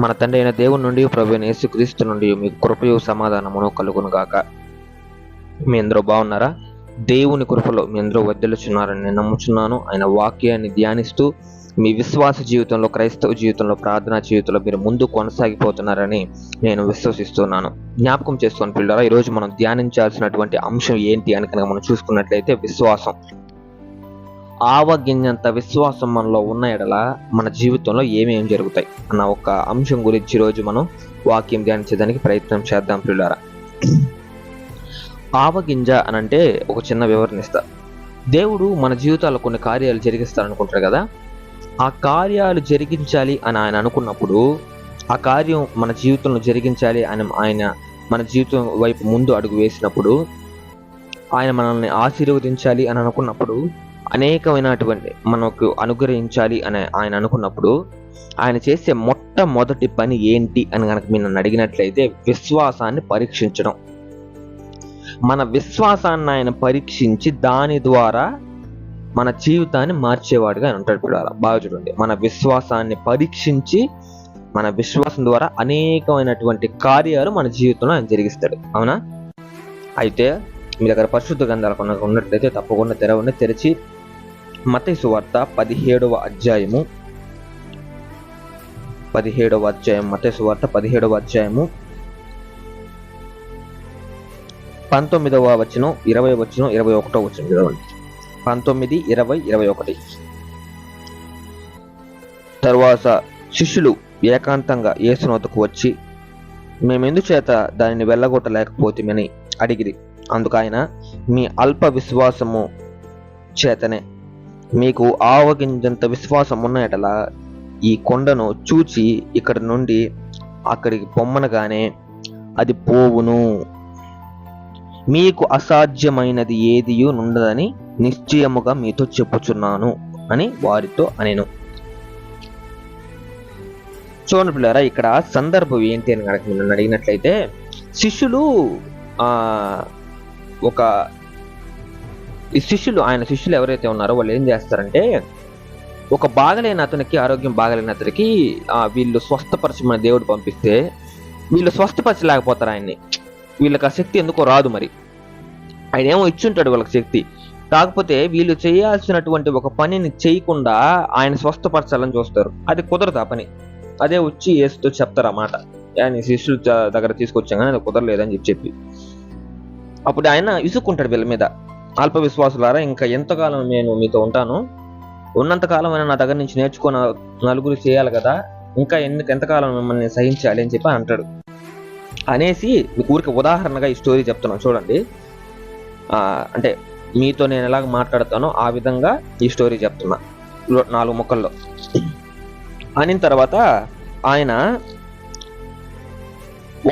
మన తండ్రి అయిన దేవుని నుండి ప్రభుని యేసుక్రీస్తు నుండి మీ కృపయు సమాధానమును కలుగును గాక మీ అందరూ బాగున్నారా? దేవుని కృపలో మీ అందరూ వద్దలుచున్నారని నేను నమ్ముచున్నాను. ఆయన వాక్యాన్ని ధ్యానిస్తూ మీ విశ్వాస జీవితంలో క్రైస్తవ జీవితంలో ప్రార్థనా జీవితంలో మీరు ముందు కొనసాగిపోతున్నారని నేను విశ్వసిస్తున్నాను. జ్ఞాపకం చేసుకొని పిల్లరా ఈరోజు మనం ధ్యానించాల్సినటువంటి అంశం ఏంటి అని కనుక మనం చూసుకున్నట్లయితే విశ్వాసం. ఆవగింజంత విశ్వాసం మనలో ఉన్న ఎడల మన జీవితంలో ఏమేమి జరుగుతాయి అన్న ఒక అంశం గురించి ఈరోజు మనం వాక్యం ధ్యానించేదానికి ప్రయత్నం చేద్దాం పిల్లారా ఆవగింజ అని అంటే ఒక చిన్న వివరణ ఇస్తా దేవుడు మన జీవితాల్లో కొన్ని కార్యాలు జరిగిస్తారనుకుంటారు కదా? ఆ కార్యాలు జరిగించాలి అని ఆయన అనుకున్నప్పుడు ఆ కార్యం మన జీవితంలో జరిగించాలి అని ఆయన మన జీవితం వైపు ముందు అడుగు వేసినప్పుడు ఆయన మనల్ని ఆశీర్వదించాలి అని అనుకున్నప్పుడు అనేకమైనటువంటి మనకు అనుగ్రహించాలి అని ఆయన అనుకున్నప్పుడు ఆయన చేసే మొట్టమొదటి పని ఏంటి అని కనుక మీరు నన్ను అడిగినట్లయితే విశ్వాసాన్ని పరీక్షించడం. మన విశ్వాసాన్ని ఆయన పరీక్షించి దాని ద్వారా మన జీవితాన్ని మార్చేవాడుగా ఆయన ఉంటాడు ఇప్పుడు బాగా చూడండి. మన విశ్వాసాన్ని పరీక్షించి మన విశ్వాసం ద్వారా అనేకమైనటువంటి కార్యాలు మన జీవితంలో ఆయన జరిగిస్తాడు. అవునా? అయితే మీ దగ్గర పరిశుద్ధ గ్రంథాలు కొన్న ఉన్నట్లయితే తప్పకుండా తెరవని తెరిచి మతయి సువార్త పదిహేడవ అధ్యాయము. పదిహేడవ అధ్యాయం మతయి సువార్త పదిహేడవ అధ్యాయము. పంతొమ్మిదవ వచనం ఇరవై వచనం ఇరవై ఒకటో వచనం చదవండి. పంతొమ్మిది ఇరవై ఇరవై ఒకటి. తరువాత శిష్యులు ఏకాంతంగా యేసునోతకు వచ్చి మేమెందుచేత దానిని వెళ్ళగొట్టలేకపోతేమని అడిగిరి. అందుకు ఆయన మీ అల్ప విశ్వాసము చేతనే మీకు ఆవగింజంత విశ్వాసం ఉన్న ఈ కొండను చూచి ఇక్కడ నుండి అక్కడికి పొమ్మనగానే అది పోవును. మీకు అసాధ్యమైనది ఏదియూ నుండదని నిశ్చయముగా మీతో చెప్పుచున్నాను అని వారితో అనేను. చూడండి పిల్లరా ఇక్కడ సందర్భం ఏంటి అని కనుక అడిగినట్లయితే శిష్యులు ఒక ఈ శిష్యులు ఆయన శిష్యులు ఎవరైతే ఉన్నారో వాళ్ళు ఏం చేస్తారంటే ఒక బాగలేని అతనికి ఆరోగ్యం బాగలేని అతనికి వీళ్ళు స్వస్థపరచమని దేవుడు పంపిస్తే వీళ్ళు స్వస్థపరచలేకపోతారు ఆయన్ని. వీళ్ళకి ఆ శక్తి ఎందుకో రాదు మరి. ఆయన ఏమో ఇచ్చుంటాడు వాళ్ళకి శక్తి. కాకపోతే వీళ్ళు చేయాల్సినటువంటి ఒక పనిని చేయకుండా ఆయన స్వస్థపరచాలని చూస్తారు. అది కుదరదు ఆ పని. అదే వచ్చి ఏసుతో చెప్తారు అన్నమాట ఆయన శిష్యుల దగ్గర తీసుకొచ్చాం కానీ అది కుదరలేదని చెప్పి చెప్పి. అప్పుడు ఆయన ఇసుక్కుంటాడు వీళ్ళ మీద. అల్ప విశ్వాసులారా ఇంకా ఎంతకాలం నేను మీతో ఉంటాను? ఉన్నంతకాలం అయినా నా దగ్గర నుంచి నేర్చుకున్న నలుగురు చేయాలి కదా ఇంకా ఎందుకు ఎంతకాలం మిమ్మల్ని సహించాలి అని చెప్పి అంటాడు. అనేసి మీకు ఊరికి ఉదాహరణగా ఈ స్టోరీ చెప్తున్నాను చూడండి. అంటే మీతో నేను ఎలాగ మాట్లాడతానో ఆ విధంగా ఈ స్టోరీ చెప్తున్నా నాలుగు ముక్కల్లో. అనిన తర్వాత ఆయన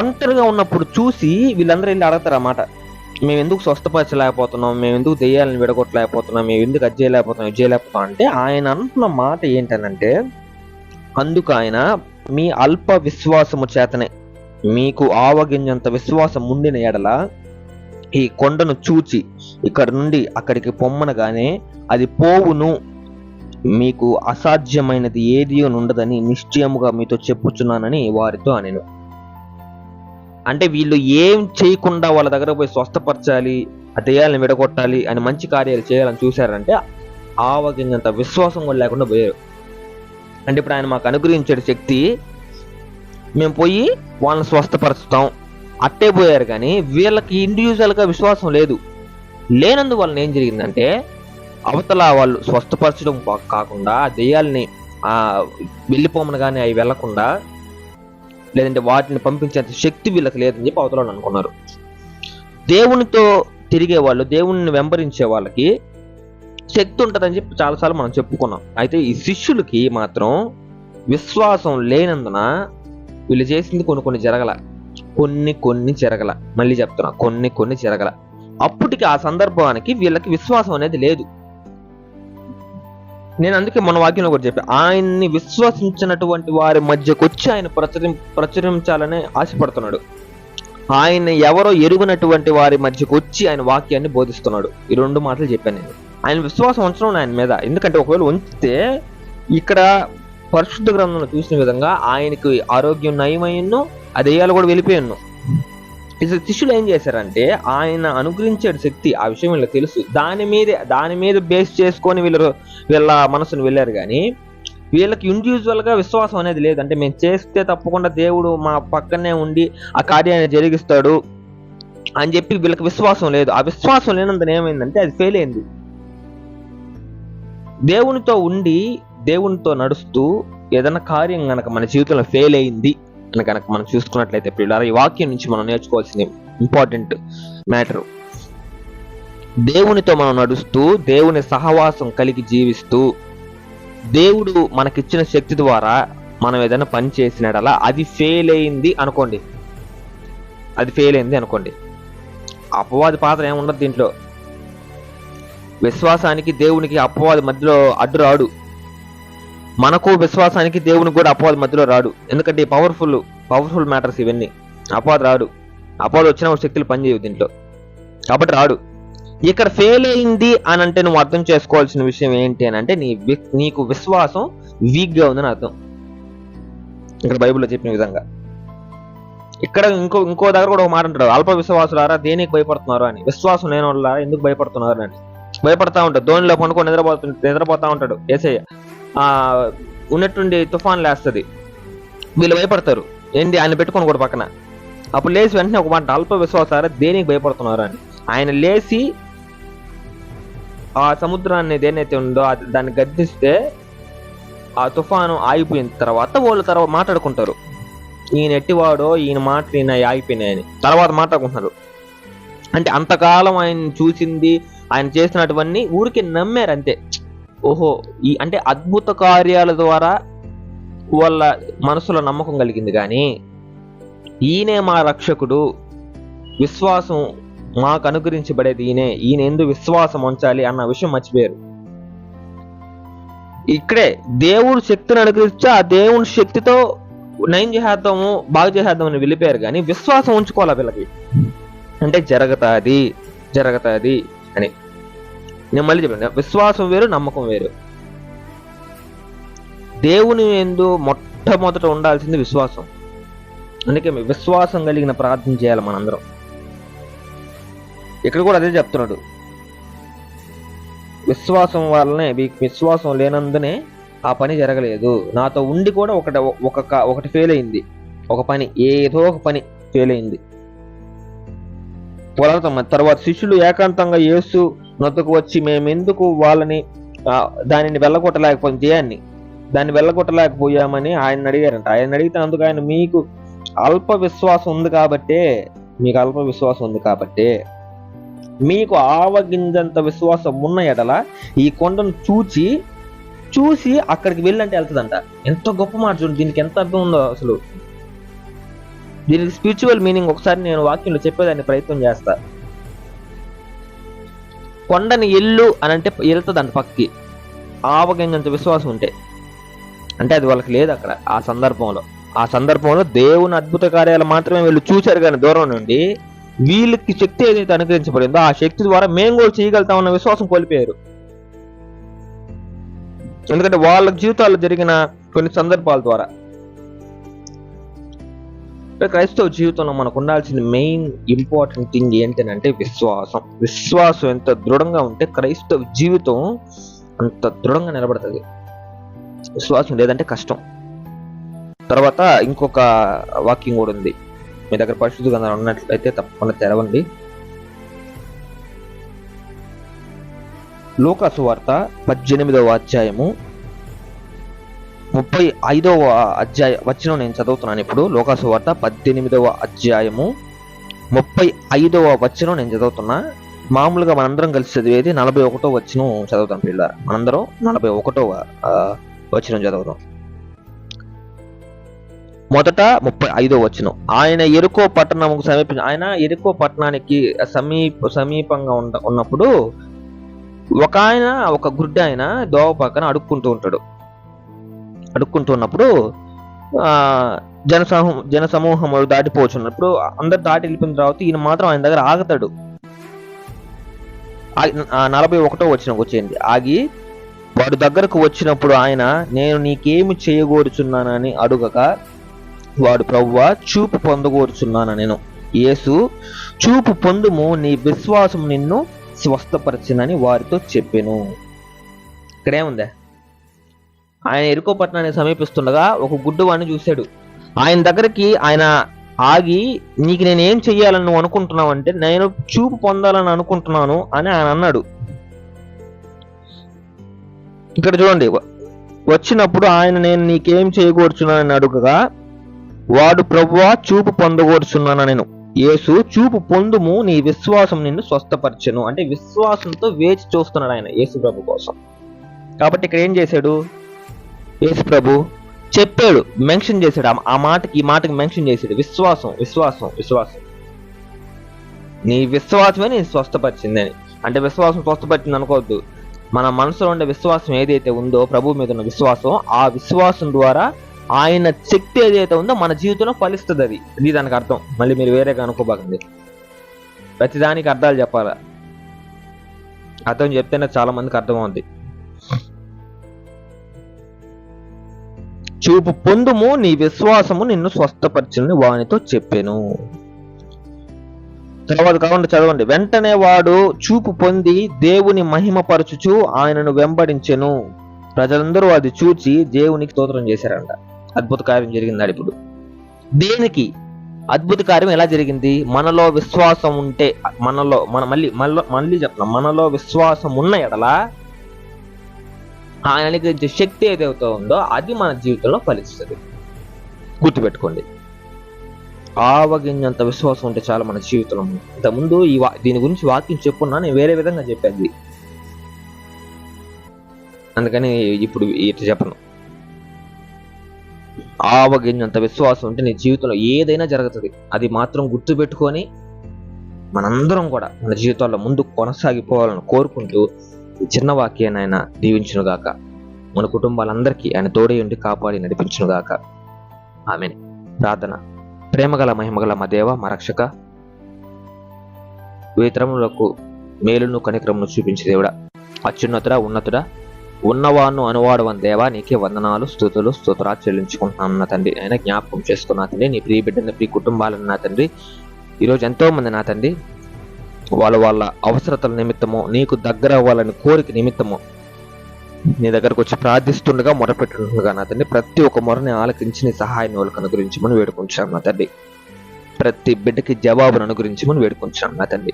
ఒంటరిగా ఉన్నప్పుడు చూసి వీళ్ళందరూ వెళ్ళి అడగతారు అన్నమాట మేము ఎందుకు స్వస్థపరచలేకపోతున్నాం? మేము ఎందుకు దెయ్యాలను విడగొట్టలేకపోతున్నాం? మేము ఎందుకు అది చేయలేకపోతున్నాం? చేయలేకపోతున్నాం? అంటే ఆయన అంటున్న మాట ఏంటనంటే అందుకు ఆయన మీ అల్ప విశ్వాసము చేతనే మీకు ఆవగింజంత విశ్వాసం ఉండిన ఎడల ఈ కొండను చూచి ఇక్కడ నుండి అక్కడికి పొమ్మనగానే అది పోవును. మీకు అసాధ్యమైనది ఏది ఉండదని నిశ్చయముగా మీతో చెప్పుచున్నానని వారితో నేను అంటే వీళ్ళు ఏం చేయకుండా వాళ్ళ దగ్గర పోయి స్వస్థపరచాలి ఆ దెయ్యాలను విడగొట్టాలి అని మంచి కార్యాలు చేయాలని చూశారంటే ఆవగిందంత విశ్వాసం కూడా లేకుండా పోయారు. అంటే ఇప్పుడు ఆయన మాకు అనుగ్రహించే శక్తి మేము పోయి వాళ్ళని స్వస్థపరుస్తాం. అట్టే పోయారు కానీ వీళ్ళకి ఇండివిజువల్గా విశ్వాసం లేదు. లేనందువలన ఏం జరిగిందంటే అవతల వాళ్ళు స్వస్థపరచడం కాకుండా దెయ్యాలని దెయ్యాల్ని వెళ్ళిపోమని కానీ అవి వెళ్ళకుండా లేదంటే వాటిని పంపించేంత శక్తి వీళ్ళకి లేదని చెప్పి అవతల అనుకున్నారు. దేవునితో తిరిగే వాళ్ళు దేవుణ్ణి వెంబరించే వాళ్ళకి శక్తి ఉంటుందని చెప్పి చాలాసార్లు మనం చెప్పుకున్నాం. అయితే ఈ శిష్యులకి మాత్రం విశ్వాసం లేనందున వీళ్ళు చేసింది కొన్ని కొన్ని జరగల. కొన్ని కొన్ని జరగల. మళ్ళీ చెప్తున్నా కొన్ని కొన్ని జరగల. అప్పటికి ఆ సందర్భానికి వీళ్ళకి విశ్వాసం అనేది లేదు. నేను అందుకే మన వాక్యంలో కూడా చెప్పా. ఆయన్ని విశ్వసించినటువంటి వారి మధ్యకు వచ్చి ఆయన ప్రచురి ప్రచురించాలని ఆశపడుతున్నాడు. ఆయన ఎవరో ఎరుగునటువంటి వారి మధ్యకు వచ్చి ఆయన వాక్యాన్ని బోధిస్తున్నాడు. ఈ రెండు మాటలు చెప్పాను నేను. ఆయన విశ్వాసం ఉంచడం ఆయన మీద. ఎందుకంటే ఒకవేళ ఉంచితే ఇక్కడ పరిశుద్ధ గ్రంథంలో చూసిన విధంగా ఆయనకి ఆరోగ్యం నయమయ్యను అదేయాలు కూడా వెళ్ళిపోయాను శిష్యులు ఏం చేశారంటే ఆయన అనుగ్రహించే శక్తి ఆ విషయం వీళ్ళకి తెలుసు. దాని మీద దాని మీద బేస్ చేసుకొని వీళ్ళు వీళ్ళ మనసును వెళ్ళారు కానీ వీళ్ళకి ఇండివిజువల్గా విశ్వాసం అనేది లేదు. అంటే మేము చేస్తే తప్పకుండా దేవుడు మా పక్కనే ఉండి ఆ కార్యాన్ని జరిగిస్తాడు అని చెప్పి వీళ్ళకి విశ్వాసం లేదు. ఆ విశ్వాసం లేనందున ఏమైందంటే అది ఫెయిల్ అయింది. దేవునితో ఉండి దేవునితో నడుస్తూ ఏదైనా కార్యం కనుక మన జీవితంలో ఫెయిల్ అయింది కనుక మనం చూసుకున్నట్లయితే పిల్లలు ఈ వాక్యం నుంచి మనం నేర్చుకోవాల్సింది ఇంపార్టెంట్ మ్యాటర్ దేవునితో మనం నడుస్తూ దేవుని సహవాసం కలిగి జీవిస్తూ దేవుడు మనకిచ్చిన శక్తి ద్వారా మనం ఏదైనా పని చేసినాడలా అది ఫెయిల్ అయింది అనుకోండి. అది ఫెయిల్ అయింది అనుకోండి. అపవాది పాత్ర ఏముండదు దీంట్లో. విశ్వాసానికి దేవునికి అపవాది మధ్యలో అడ్డు రాడు మనకు విశ్వాసానికి దేవుని కూడా అపవాది మధ్యలో రాడు. ఎందుకంటే పవర్ఫుల్ పవర్ఫుల్ మ్యాటర్స్ ఇవన్నీ. అపవాది రాడు. అపవాది వచ్చిన శక్తులు పనిచేయవు దీంట్లో. కాబట్టి రాడు. ఇక్కడ ఫెయిల్ అయింది అని అంటే నువ్వు అర్థం చేసుకోవాల్సిన విషయం ఏంటి అని అంటే నీ నీకు విశ్వాసం వీక్గా ఉందని అర్థం. ఇక్కడ బైబిల్లో చెప్పిన విధంగా. ఇక్కడ ఇంకో ఇంకో దగ్గర కూడా ఒక మాట అంటారు అల్ప విశ్వాసులారా దేనికి భయపడుతున్నారు అని. విశ్వాసం లేని వాళ్ళారా ఎందుకు భయపడుతున్నారు అని. భయపడతా ఉంటాడు. ధోనిలో పండుకొని నిద్రపోతు నిద్రపోతా ఉంటాడు. ఏసయ్య ఉన్నట్టుండి తుఫాన్ లేస్తుంది. వీళ్ళు భయపడతారు. ఏంటి ఆయన పెట్టుకొని కూడా పక్కన. అప్పుడు లేచి వెంటనే ఒక మాట అల్ప విశ్వాసారా? దేనికి భయపడుతున్నారు అని. ఆయన లేచి ఆ సముద్రాన్ని దేనైతే ఉందో దాన్ని గద్దిస్తే ఆ తుఫాను ఆగిపోయిన తర్వాత వాళ్ళు తర్వాత మాట్లాడుకుంటారు. ఈయన ఎట్టివాడో ఈయన మాట ఈయన ఆగిపోయినాయని తర్వాత మాట్లాడుకుంటున్నారు. అంటే అంతకాలం ఆయన చూసింది ఆయన చేసినటువన్నీ ఊరికి నమ్మారు అంతే. ఓహో ఈ అంటే అద్భుత కార్యాల ద్వారా వాళ్ళ మనసులో నమ్మకం కలిగింది కానీ ఈయనే మా రక్షకుడు విశ్వాసం మాకు అనుగ్రహించబడేది ఈయనే ఈయన ఎందు విశ్వాసం ఉంచాలి అన్న విషయం మర్చిపోయారు. ఇక్కడే దేవుడు శక్తిని అనుగ్రహిస్తే ఆ దేవుని శక్తితో నయం చేసేద్దాము బాగు చేసేద్దామని వెళ్ళిపోయారు కానీ విశ్వాసం ఉంచుకోవాలి వీళ్ళకి. అంటే జరగతాది జరగతాది అని. నేను మళ్ళీ చెప్పాను. విశ్వాసం వేరు నమ్మకం వేరు. దేవుని ఎందు మొట్టమొదట ఉండాల్సింది విశ్వాసం. అందుకే మీ విశ్వాసం కలిగిన ప్రార్థన చేయాలి మనందరం. ఇక్కడ కూడా అదే చెప్తున్నాడు. విశ్వాసం వల్లనే మీకు విశ్వాసం లేనందునే ఆ పని జరగలేదు. నాతో ఉండి కూడా ఒకటి ఒక ఒకటి ఫెయిల్ అయింది. ఒక పని ఏదో ఒక పని ఫెయిల్ అయింది. పునరుతమ తర్వాత శిష్యులు ఏకాంతంగా యేసు నొద్దకు వచ్చి మేమెందుకు వాళ్ళని దానిని వెళ్ళగొట్టలేకపోయింది జయాన్ని. దాన్ని వెళ్ళగొట్టలేకపోయామని ఆయన అడిగారంట. ఆయన అడిగితే అందుకు ఆయన మీకు అల్ప విశ్వాసం ఉంది కాబట్టే మీకు అల్ప విశ్వాసం ఉంది కాబట్టే మీకు ఆవగింజంత విశ్వాసం ఉన్న ఎడల ఈ కొండను చూచి చూసి అక్కడికి వెళ్ళంటే వెళ్తుందంట. ఎంత గొప్ప మాట చూడండి దీనికి ఎంత అర్థం ఉందో అసలు. దీనికి స్పిరిచువల్ మీనింగ్ ఒకసారి నేను వాక్యంలో చెప్పేదాన్ని ప్రయత్నం చేస్తా. కొండని ఎల్లు అని అంటే వెళ్తుందంట పక్కకి ఆవగింజంత విశ్వాసం ఉంటే. అంటే అది వాళ్ళకి లేదు అక్కడ ఆ సందర్భంలో. ఆ సందర్భంలో దేవుని అద్భుత కార్యాలు మాత్రమే వీళ్ళు చూశారు కానీ దూరం నుండి వీళ్ళకి శక్తి ఏదైతే అనుగ్రహించబడిందో ఆ శక్తి ద్వారా మేము కూడా చేయగలుగుతామన్న విశ్వాసం కోల్పోయారు. ఎందుకంటే వాళ్ళ జీవితాల్లో జరిగిన కొన్ని సందర్భాల ద్వారా. క్రైస్తవ జీవితంలో మనకు ఉండాల్సిన మెయిన్ ఇంపార్టెంట్ థింగ్ ఏంటంటే విశ్వాసం. విశ్వాసం ఎంత దృఢంగా ఉంటే క్రైస్తవ జీవితం అంత దృఢంగా నిలబడుతుంది. విశ్వాసం లేదంటే కష్టం. తర్వాత ఇంకొక వాక్యం కూడా ఉంది. మీ దగ్గర పరిశుద్ధ గ్రంథాలు ఉన్నట్లయితే తప్పకుండా తెరవండి. లోకాసు వార్త పద్దెనిమిదవ అధ్యాయము ముప్పై ఐదవ అధ్యాయ వచ్చిన నేను చదువుతున్నాను ఇప్పుడు. లోకాసు వార్త పద్దెనిమిదవ అధ్యాయము. ముప్పై ఐదవ వచ్చిన నేను చదువుతున్నా. మామూలుగా మనందరం కలిసి చదివేది నలభై ఒకటో వచ్చిన చదువుతాం పిల్లలు. మనందరం నలభై ఒకటో వచ్చిన చదువుతాం మొదట ముప్పై ఐదో వచనం. ఆయన ఎరుకో పట్టణంకు సమీప ఆయన ఎరుకో పట్టణానికి సమీప సమీపంగా ఉన్న ఉన్నప్పుడు ఒక ఆయన ఒక గుడ్డ ఆయన దోవ పక్కన అడుక్కుంటూ ఉంటాడు. అడుక్కుంటున్నప్పుడు జనసమూహం జనసమూహం దాటిపోచున్నప్పుడు అందరు దాటి వెళ్ళిపోయిన తర్వాత ఈయన మాత్రం ఆయన దగ్గర ఆగుతాడు. ఆ నలభై ఒకటో వచ్చిన వచ్చింది ఆగి వాడు దగ్గరకు వచ్చినప్పుడు ఆయన నేను నీకేమి చేయగోరుచున్నానని అడుగక వాడు ప్రవ్వ చూపు పొందగోరుచున్నాను నేను. యేసు చూపు పొందుము నీ విశ్వాసం నిన్ను స్వస్థపరిచిందని వారితో చెప్పాను. ఇక్కడేముందే? ఆయన ఎరుకోపట్నాన్ని సమీపిస్తుండగా ఒక గుడ్డువాణ్ణి చూశాడు. ఆయన దగ్గరికి ఆయన ఆగి నీకు నేను ఏం చెయ్యాలని నువ్వు అనుకుంటున్నావు అంటే నేను చూపు పొందాలని అనుకుంటున్నాను అని ఆయన అన్నాడు. ఇక్కడ చూడండి వచ్చినప్పుడు ఆయన నేను నీకేం చేయకూర్చున్నానని అడుగగా వాడు ప్రభువా చూపు పొందకూర్చున్నాను నేను యేసు చూపు పొందుము నీ విశ్వాసం నిన్ను స్వస్థపరచను. అంటే విశ్వాసంతో వేచి చూస్తున్నాడు ఆయన యేసు ప్రభు కోసం. కాబట్టి ఇక్కడ ఏం చేశాడు? యేసు ప్రభు చెప్పాడు మెన్షన్ చేశాడు. ఆ- మాటకి ఈ మాటకి మెన్షన్ చేశాడు. విశ్వాసం విశ్వాసం విశ్వాసం. నీ విశ్వాసమే నేను స్వస్థపరిచిందని. అంటే విశ్వాసం స్వస్థపరిచింది అనుకోవద్దు. మన మనసులో ఉండే విశ్వాసం ఏదైతే ఉందో ప్రభు మీద ఉన్న విశ్వాసం ఆ విశ్వాసం ద్వారా ఆయన శక్తి ఏదైతే ఉందో మన జీవితంలో ఫలిస్తుంది అది. ఇది దానికి అర్థం. మళ్ళీ మీరు వేరేగా అనుకోబాకండి. ప్రతిదానికి అర్థాలు చెప్పాలా? అర్థం చెప్తేనే చాలా మందికి అర్థమవుతుంది అవుద్ది పొందుము నీ విశ్వాసము నిన్ను స్వస్థపరచుని వానితో చెప్పాను. తర్వాత కాకుండా చదవండి. వెంటనే వాడు చూపు పొంది దేవుని మహిమపరచుచు ఆయనను వెంబడించెను. ప్రజలందరూ అది చూచి దేవునికి స్తోత్రం చేశారంట. అద్భుత కార్యం జరిగింది ఇప్పుడు. దేనికి? అద్భుత కార్యం ఎలా జరిగింది? మనలో విశ్వాసం ఉంటే మనలో మన మళ్ళీ మళ్ళీ మళ్ళీ చెప్తున్నాం. మనలో విశ్వాసం ఉన్న ఎడలా ఆయనకి శక్తి ఏదైతే ఉందో అది మన జీవితంలో ఫలిస్తుంది. గుర్తుపెట్టుకోండి. ఆవగింజంత విశ్వాసం ఉంటే చాలా మన జీవితంలో ఇంతకుముందు ఈ వా- దీని గురించి వాక్యం చెప్పున్నా నేను వేరే విధంగా చెప్పేది. అందుకని ఇప్పుడు ఇట్లా చెప్పను. ఆవగింజంత విశ్వాసం ఉంటే నీ జీవితంలో ఏదైనా జరుగుతుంది. అది మాత్రం గుర్తు పెట్టుకొని మనందరం కూడా మన జీవితాల్లో ముందు కొనసాగిపోవాలని కోరుకుంటూ ఈ చిన్న వాక్యాన్ని ఆయన గాక. మన కుటుంబాలందరికీ ఆయన తోడే ఉండి కాపాడి నడిపించునుగాక ఆమె ప్రార్థన. ప్రేమగల మహిమగల మా దేవ మా రక్షక. వేతరములకు మేలును కనిక్రమును చూపించే దేవుడా. అత్యున్నతుడా ఉన్నతుడా. ఉన్నవాను అనువాడవని దేవా నీకే వందనాలు స్థుతులు స్తోత్రాలు చెల్లించుకుంటున్నాను నా తండ్రి. ఆయన జ్ఞాపకం చేసుకున్నా తండ్రి నీ ప్రియ బిడ్డని ప్రియ కుటుంబాలను నా తండ్రి. ఈరోజు ఎంతో మంది నా తండ్రి. వాళ్ళ వాళ్ళ అవసరతల నిమిత్తము నీకు దగ్గర అవ్వాలని కోరిక నిమిత్తము నీ దగ్గరకు వచ్చి ప్రార్థిస్తుండగా మొరపెట్టుండగా నా తండ్రి. ప్రతి ఒక్క మొరని ఆలకించి నీ సహాయాన్ని వాళ్ళకి అనుగురించమని వేడుకుంటున్నాను నా తండ్రి. ప్రతి బిడ్డకి జవాబును అనుగురించమని వేడుకుంటున్నాను నా తండ్రి.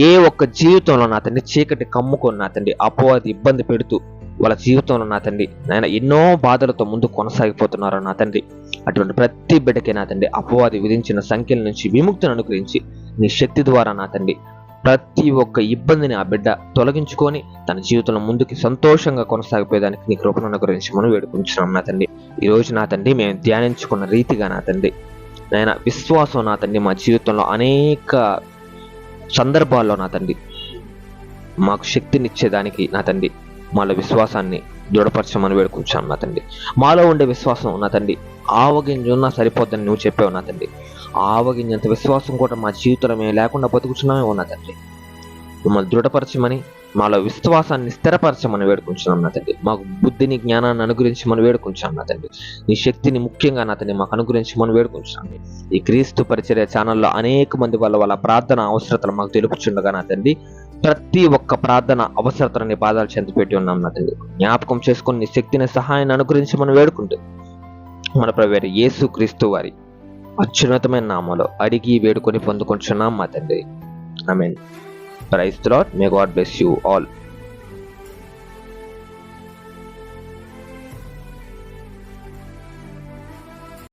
ఏ ఒక్క జీవితంలో నా తండ్రి చీకటి కమ్ముకొని నా తండ్రి అపోవాది ఇబ్బంది పెడుతూ వాళ్ళ జీవితంలో నా తండ్రి నాయన ఎన్నో బాధలతో ముందు కొనసాగిపోతున్నారు నా తండ్రి. అటువంటి ప్రతి బిడ్డకి నా తండ్రి అపవాది విధించిన సంఖ్యల నుంచి విముక్తిని అనుగ్రహించి నీ శక్తి ద్వారా నా తండ్రి ప్రతి ఒక్క ఇబ్బందిని ఆ బిడ్డ తొలగించుకొని తన జీవితంలో ముందుకి సంతోషంగా కొనసాగిపోయేదానికి నీ కృపను అనుగ్రహించి మనం వేడుకుంటున్నాం నా తండ్రి. ఈరోజు నా తండ్రి మేము ధ్యానించుకున్న రీతిగా నా తండ్రి. నాయన విశ్వాసం నా తండ్రి మా జీవితంలో అనేక సందర్భాల్లో నా తండ్రి. మాకు శక్తినిచ్చేదానికి నా తండ్రి. మాలో విశ్వాసాన్ని దృఢపరచమని వేడుకుంటున్నాం నా తండ్రి. మాలో ఉండే విశ్వాసం నా తండ్రి. ఆవగింజ ఉన్నా సరిపోద్దని నువ్వు చెప్పావు నా తండ్రి. ఆవగింజంత విశ్వాసం కూడా మా జీవితంలో మేము లేకుండా బతుకుతున్నామే ఉన్నా తండ్రి. మమ్మల్ని దృఢపరచమని మాలో విశ్వాసాన్ని స్థిరపరచమని వేడుకుంటున్నాం నా తండ్రి. మాకు బుద్ధిని జ్ఞానాన్ని అనుగ్రహించమని వేడుకుంటున్నాం నా తండ్రి. నీ శక్తిని ముఖ్యంగా నా తండ్రి మాకు అనుగ్రహించమని వేడుకుంటున్నాం ఈ క్రీస్తు పరిచర్య ఛానల్లో అనేక మంది వాళ్ళ వాళ్ళ ప్రార్థన అవసరతలు మాకు తెలుపుచుండగా నా తండ్రి ప్రతి ఒక్క ప్రార్థన అవసరతలని పాదాలు చెంత పెట్టి ఉన్నాం నా తండ్రి. జ్ఞాపకం చేసుకుని నీ శక్తిని సహాయాన్ని అనుగ్రహించి మనం వేడుకుంటుంది మన ప్రవేరు యేసు క్రీస్తు వారి అత్యున్నతమైన నామలో అడిగి వేడుకొని పొందుకుంటున్నాం మా తండ్రి. I mean praise lord may God bless you all.